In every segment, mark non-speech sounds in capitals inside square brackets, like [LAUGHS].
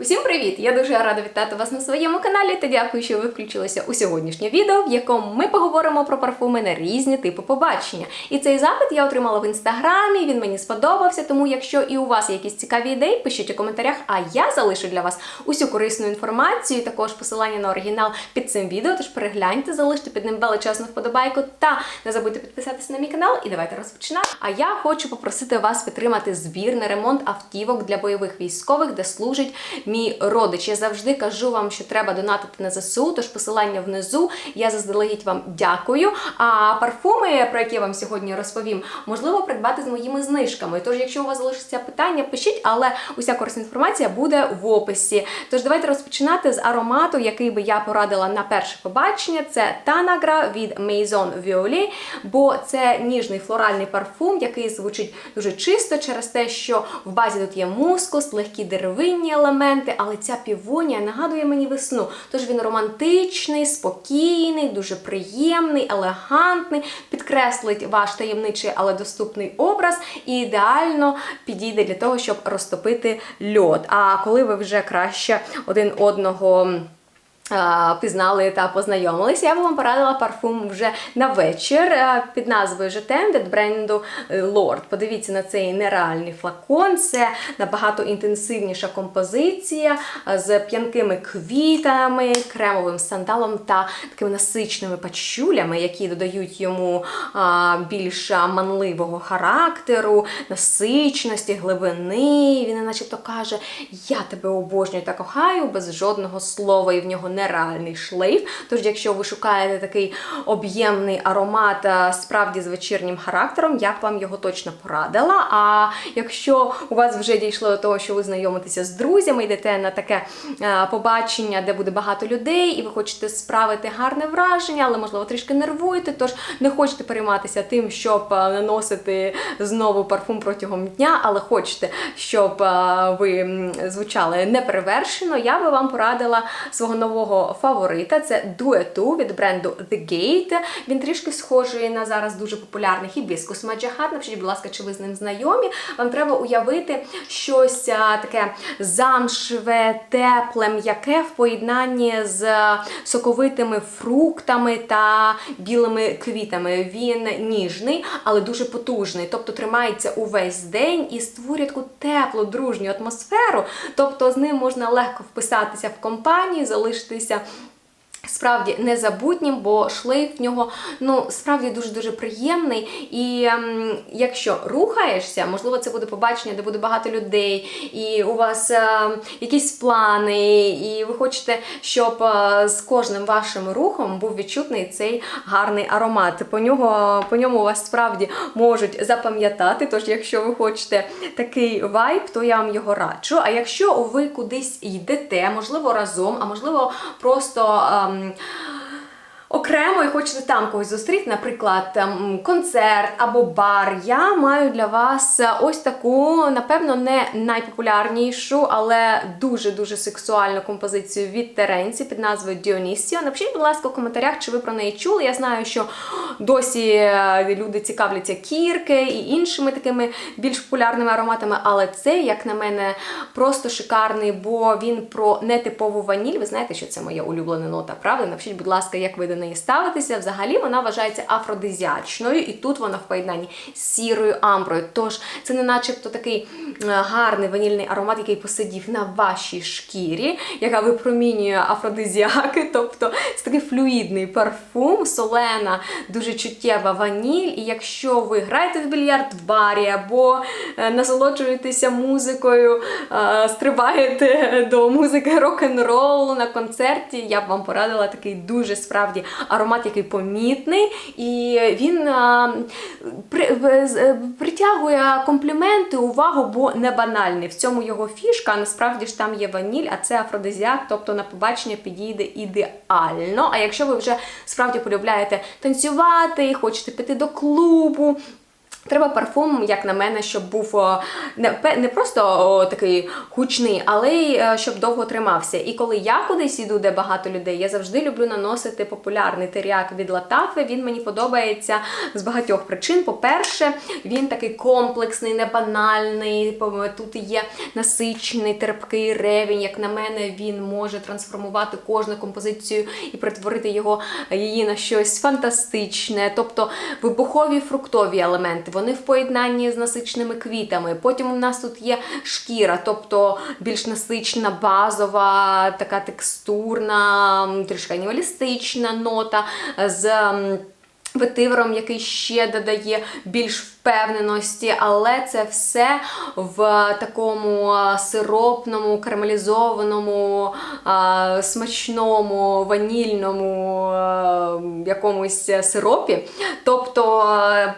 Усім привіт! Я дуже рада вітати вас на своєму каналі та дякую, що ви включилися у сьогоднішнє відео, в якому ми поговоримо про парфуми на різні типи побачення. І цей запит я отримала в інстаграмі. Він мені сподобався. Тому, якщо і у вас якісь цікаві ідеї, пишіть у коментарях. А я залишу для вас усю корисну інформацію, також посилання на оригінал під цим відео. Тож перегляньте, залиште під ним величезну вподобайку та не забудьте підписатися на мій канал. І давайте розпочинати. А я хочу попросити вас підтримати збір на ремонт автівок для бойових військових, де служить мій родич. Я завжди кажу вам, що треба донатити на ЗСУ, тож посилання внизу. Я заздалегідь вам дякую. А парфуми, про які я вам сьогодні розповім, можливо придбати з моїми знижками. Тож, якщо у вас залишиться питання, пишіть, але уся корисна інформація буде в описі. Тож давайте розпочинати з аромату, який би я порадила на перше побачення. Це Tanagra від Maison Violet, бо це ніжний флоральний парфум, який звучить дуже чисто через те, що в базі тут є мускус, легкі деревинні елементи, але ця півонія нагадує мені весну. Тож він романтичний, спокійний, дуже приємний, елегантний, підкреслить ваш таємничий, але доступний образ і ідеально підійде для того, щоб розтопити льод. А коли ви вже краще один одного. Пізнали та познайомилися. Я б вам порадила парфум вже на вечір під назвою Жетем від бренду е, Lord. Подивіться на цей нереальний флакон. Це набагато інтенсивніша композиція з п'янкими квітами, кремовим сандалом та такими насичними пачулями, які додають йому більш манливого характеру, насичності, глибини. Він начебто каже: Я тебе обожнюю та кохаю без жодного слова, і в нього нереальний шлейф. Тож, якщо ви шукаєте такий об'ємний аромат справді з вечірнім характером, я б вам його точно порадила. А якщо у вас вже дійшло до того, що ви знайомитеся з друзями, йдете на таке а, побачення, де буде багато людей, і ви хочете справити гарне враження, але можливо трішки нервуєте, тож не хочете перейматися тим, щоб наносити знову парфум протягом дня, але хочете, щоб ви звучали неперевершено, я би вам порадила свого нового фаворита. Це дуету від бренду The Gate. Він трішки схожий на зараз дуже популярний хібіскус Маджахат. Напишіть, будь ласка, чи ви з ним знайомі. Вам треба уявити щось таке замшве, тепле, м'яке в поєднанні з соковитими фруктами та білими квітами. Він ніжний, але дуже потужний. Тобто тримається увесь день і створює таку теплу, дружню атмосферу. Тобто з ним можна легко вписатися в компанію, залишитися. Справді незабутнім, бо шлейф в нього ну справді дуже дуже приємний. І ем, якщо рухаєшся, можливо, це буде побачення, де буде багато людей, і у вас е, якісь плани, і ви хочете, щоб е, з кожним вашим рухом був відчутний цей гарний аромат. По нього по ньому вас справді можуть запам'ятати. Тож, якщо ви хочете такий вайб, то я вам його раджу. А якщо ви кудись йдете, можливо, разом, а можливо, просто. ем, um, Окремо і хочете там когось зустріти, наприклад, концерт або бар. Я маю для вас ось таку, напевно, не найпопулярнішу, але дуже-дуже сексуальну композицію від Теренці під назвою Діонісіо. Напишіть, будь ласка, в коментарях, чи ви про неї чули. Я знаю, що досі е, люди цікавляться кірки і іншими такими більш популярними ароматами, але це, як на мене, просто шикарний, бо він про нетипову ваніль. Ви знаєте, що це моя улюблена нота, правда? Напишіть, будь ласка, як ви до неї ставитеся. Взагалі вона вважається афродизіачною, і тут вона в поєднанні з сірою амброю. Тож це не начебто такий е, гарний ванільний аромат, який посидів на вашій шкірі, яка випромінює афродизіаки. [LAUGHS] Тобто це такий флюїдний парфум, солена, дуже чуттєва ваніль. І якщо ви граєте в більярд в барі або е, насолоджуєтеся музикою, е, стрибаєте [LAUGHS] до музики рок-н-ролу на концерті, я б вам порадила такий дуже справді аромат, який помітний, і він з- е, притягує компліменти, увагу, бо не банальний. В цьому його фішка. Насправді ж там є ваніль, а це афродизіак, тобто на побачення підійде ідеально. А якщо ви вже справді полюбляєте танцювати, хочете піти до клубу. Треба парфум, як на мене, щоб був не, не просто такий гучний, але й е, щоб довго тримався. І коли я кудись іду, де багато людей, я завжди люблю наносити популярний теріак від Латафи. Він мені подобається з багатьох причин. По-перше, він такий комплексний, не банальний. Тут є насичений, терпкий ревінь. Як на мене, він може трансформувати кожну композицію і перетворити його її на щось фантастичне, тобто вибухові фруктові елементи. Вони в поєднанні з насиченими квітами. Потім у нас тут є шкіра, тобто більш насична, базова, така текстурна, трішки анімалістична нота з. Ветивером, який ще додає більш впевненості, але це все в такому сиропному, карамелізованому, смачному, ванільному якомусь сиропі. Тобто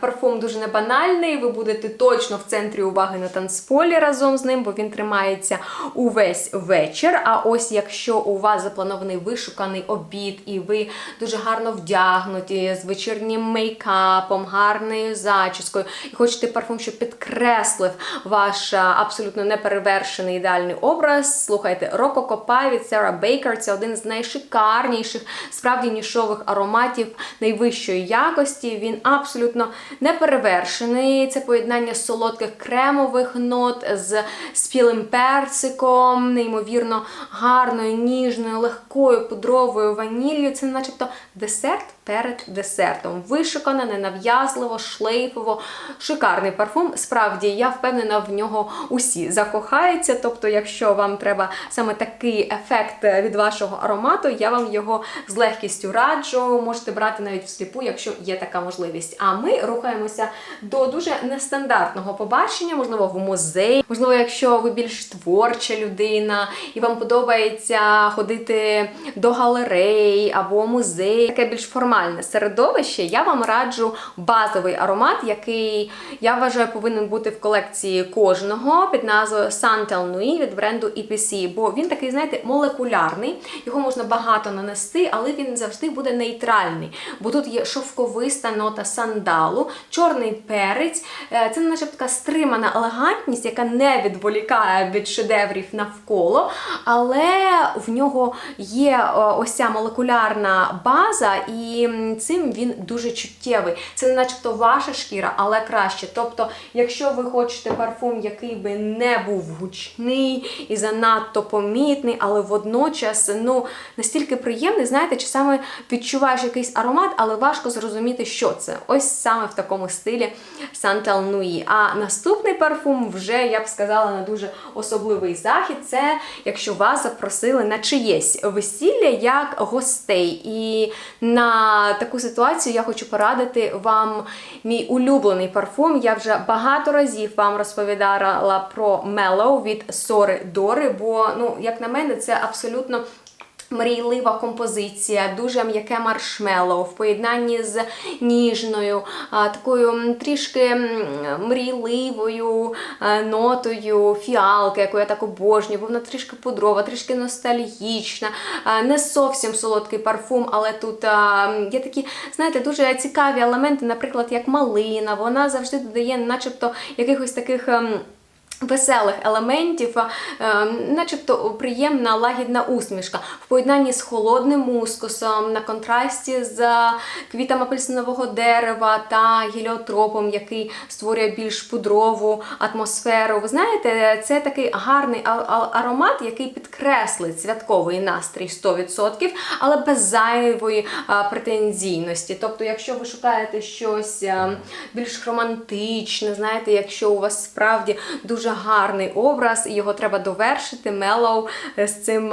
парфум дуже небанальний, ви будете точно в центрі уваги на танцполі разом з ним, бо він тримається увесь вечір. А ось якщо у вас запланований вишуканий обід, і ви дуже гарно вдягнуті з вечірнім мейкапом, гарною зачіскою, і хочете парфум, щоб підкреслив ваш абсолютно неперевершений ідеальний образ. Слухайте, Copai від Sarah Baker – це один з найшикарніших, справді нішових ароматів найвищої якості. Він абсолютно неперевершений. Це поєднання солодких кремових нот з спілим персиком, неймовірно гарною, ніжною, легкою пудровою ваніллю. Це начебто десерт перед десертом. Вишукано, ненав'язливо, шлейфово, шикарний парфум. Справді, я впевнена, в нього усі закохаються. Тобто, якщо вам треба саме такий ефект від вашого аромату, я вам його з легкістю раджу. Можете брати навіть всліпу, якщо є така можливість. А ми рухаємося до дуже нестандартного побачення, можливо, в музей, можливо, якщо ви більш творча людина і вам подобається ходити до галерей або музей, таке більш формальне середовище, я вам раджу базовий аромат, який я вважаю повинен бути в колекції кожного під назвою Santal Nui від бренду EPC, бо він такий, знаєте, молекулярний. Його можна багато нанести, але він завжди буде нейтральний. Бо тут є шовковиста нота сандалу, чорний перець. Е, Це наче така стримана елегантність, яка не відволікає від шедеврів навколо, але в нього є е, ось ця молекулярна база, і цим він дуже чуттєвий. Це не начебто ваша шкіра, але краще. Тобто, якщо ви хочете парфум, який би не був гучний і занадто помітний, але водночас ну, настільки приємний, знаєте, чи саме відчуваєш якийсь аромат, але важко зрозуміти, що це. Ось саме в такому стилі Santal Nui. А наступний парфум вже, я б сказала, на дуже особливий захід. Це якщо вас запросили на чиєсь весілля як гостей. І на таку ситуацію я хочу порадити вам мій улюблений парфум. Я вже багато разів вам розповідала про Mellow від Сори Дори, бо, ну, як на мене, це абсолютно. Мрійлива композиція, дуже м'яке маршмеллоу в поєднанні з ніжною, такою трішки мрійливою нотою фіалки, яку я так обожнюю, бо вона трішки пудрова, трішки ностальгічна, не зовсім солодкий парфум, але тут є такі, знаєте, дуже цікаві елементи, наприклад, як малина. Вона завжди додає, начебто, якихось таких. Ем, Веселих елементів, е, начебто приємна лагідна усмішка в поєднанні з холодним мускусом, на контрасті з квітами апельсинового дерева та геліотропом, який створює більш пудрову атмосферу. Ви знаєте, це такий гарний аромат, який підкреслить святковий настрій 100%, але без зайвої претензійності. Тобто, якщо ви шукаєте щось більш романтичне, знаєте, якщо у вас справді дуже гарний образ і його треба довершити, Mellow з цим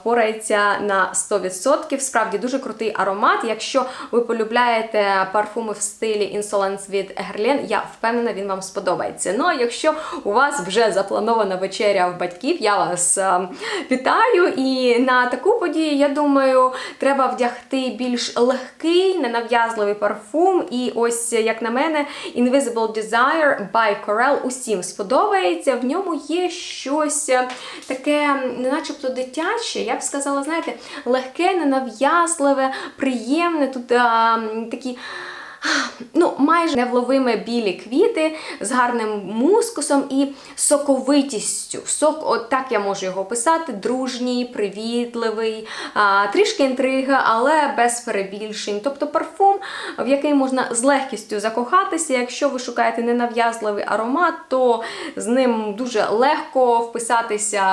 впорається на 100%. Справді дуже крутий аромат. Якщо ви полюбляєте парфуми в стилі Insolence від Guerlain, я впевнена, він вам сподобається. Ну а якщо у вас вже запланована вечеря в батьків, я вас а, вітаю. І на таку подію, я думаю, треба вдягти більш легкий, ненав'язливий парфум. І ось, як на мене, Invisible Desire by Corel усім сподобається. В ньому є щось е, таке, не начебто дитяче, я б сказала, знаєте, легке, ненав'язливе, приємне. Тут а, такі ну, майже невловими білі квіти з гарним мускусом і соковитістю. Сок, от так я можу його описати: дружній, привітливий, а, трішки інтрига, але без перебільшень. Тобто парфум, в який можна з легкістю закохатися. Якщо ви шукаєте ненав'язливий аромат, то з ним дуже легко вписатися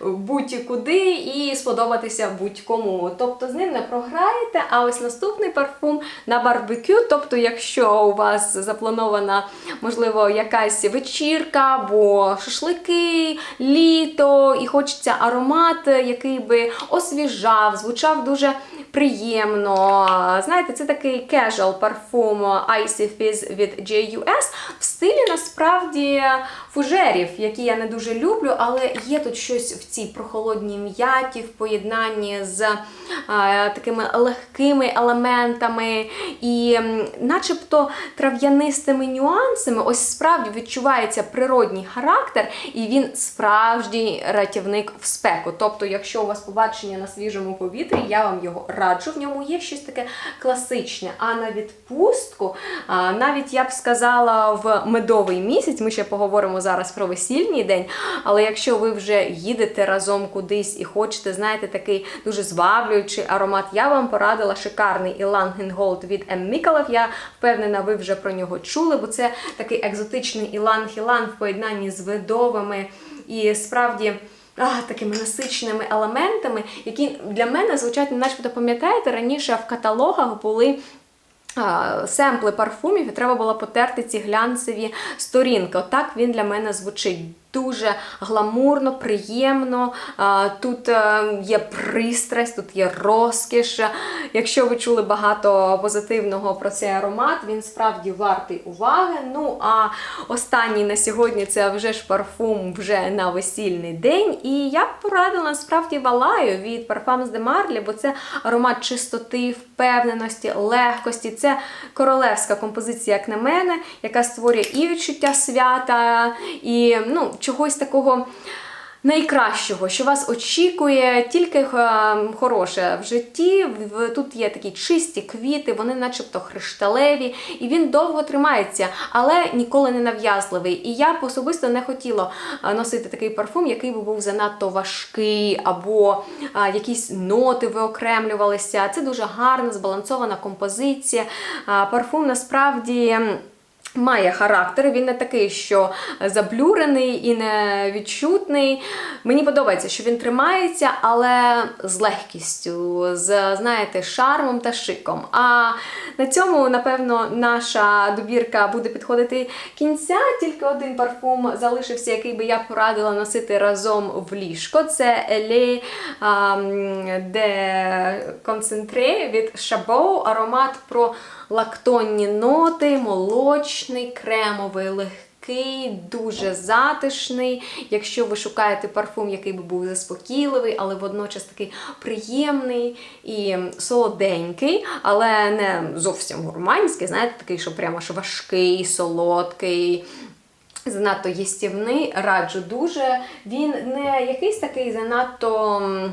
будь-куди і сподобатися будь-кому. Тобто з ним не програєте. А ось наступний парфум на барбекю. Тобто, якщо у вас запланована, можливо, якась вечірка або шашлики, літо, і хочеться аромат, який би освіжав, звучав дуже приємно. Знаєте, це такий casual парфум Icy Fizz від JUS в стилі насправді фужерів, які я не дуже люблю, але є тут щось в цій прохолодній м'яті в поєднанні з е, такими легкими елементами і начебто трав'янистими нюансами. Ось справді відчувається природній характер, і він справжній рятівник в спеку. Тобто, якщо у вас побачення на свіжому повітрі, я вам його раджу. В ньому є щось таке класичне. А на відпустку, а, навіть я б сказала, в медовий місяць, ми ще поговоримо зараз про весільний день. Але якщо ви вже їдете разом кудись і хочете, знаєте, такий дуже зваблюючий аромат, я вам порадила шикарний Ілан Гінголд від М. Мікалев. Я впевнена, ви вже про нього чули, бо це такий екзотичний Ілан Хілан в поєднанні з видовими і справді. А, такими насиченими елементами, які для мене звучать, начебто, пам'ятаєте, раніше в каталогах були семпли парфумів, і треба було потерти ці глянцеві сторінки. Отак він для мене звучить. Дуже гламурно, приємно. Тут е, є пристрасть, тут є розкіш. Якщо ви чули багато позитивного про цей аромат, він справді вартий уваги. Ну а останній на сьогодні це вже ж парфум вже на весільний день. І я б порадила насправді валаю від Parfums de Marly, бо це аромат чистоти, впевненості, легкості. Це королевська композиція, як на мене, яка створює і відчуття свята, і ну, чогось такого. Найкращого, що вас очікує, тільки е, хороше в житті. Тут є такі чисті квіти, вони начебто хришталеві, і він довго тримається, але ніколи не нав'язливий. І я б особисто не хотіла е, носити такий парфум, який би був занадто важкий, або е, якісь ноти виокремлювалися. Це дуже гарна, збалансована композиція. Парфум насправді. Має характер, він не такий, що заблюрений і невідчутний. Мені подобається, що він тримається, але з легкістю, з знаєте, шармом та шиком. А на цьому, напевно, наша добірка буде підходити кінця. Тільки один парфум залишився, який би я порадила носити разом в ліжко. Це Еле де Concentré від Chabot. Аромат про лактонні ноти, молочний, кремовий, легкий, дуже затишний. Якщо ви шукаєте парфум, який би був заспокійливий, але водночас такий приємний і солоденький, але не зовсім гурманський, знаєте, такий, що прямо аж важкий, солодкий. Занадто їстівний, раджу дуже. Він не якийсь такий занадто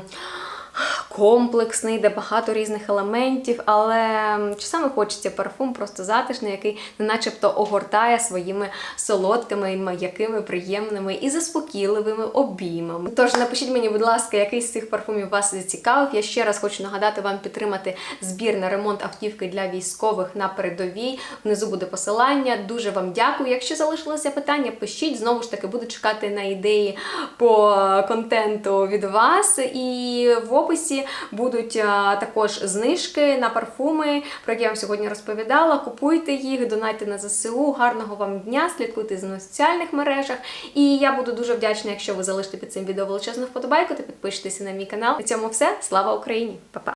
комплексний, де багато різних елементів, але м, часами хочеться парфум просто затишний, який не начебто огортає своїми солодкими, м'якими, приємними і заспокійливими обіймами. Тож напишіть мені, будь ласка, який з цих парфумів вас зацікавив. Я ще раз хочу нагадати вам підтримати збір на ремонт автівки для військових на передовій. Внизу буде посилання. Дуже вам дякую. Якщо залишилося питання, пишіть. Знову ж таки, буду чекати на ідеї по контенту від вас. І в описі будуть також знижки на парфуми, про які я вам сьогодні розповідала. Купуйте їх, донайте на ЗСУ. Гарного вам дня, слідкуйте за мною соціальних мережах. І я буду дуже вдячна, якщо ви залишите під цим відео величезну вподобайку та підпишетеся на мій канал. На цьому все. Слава Україні! Па-па!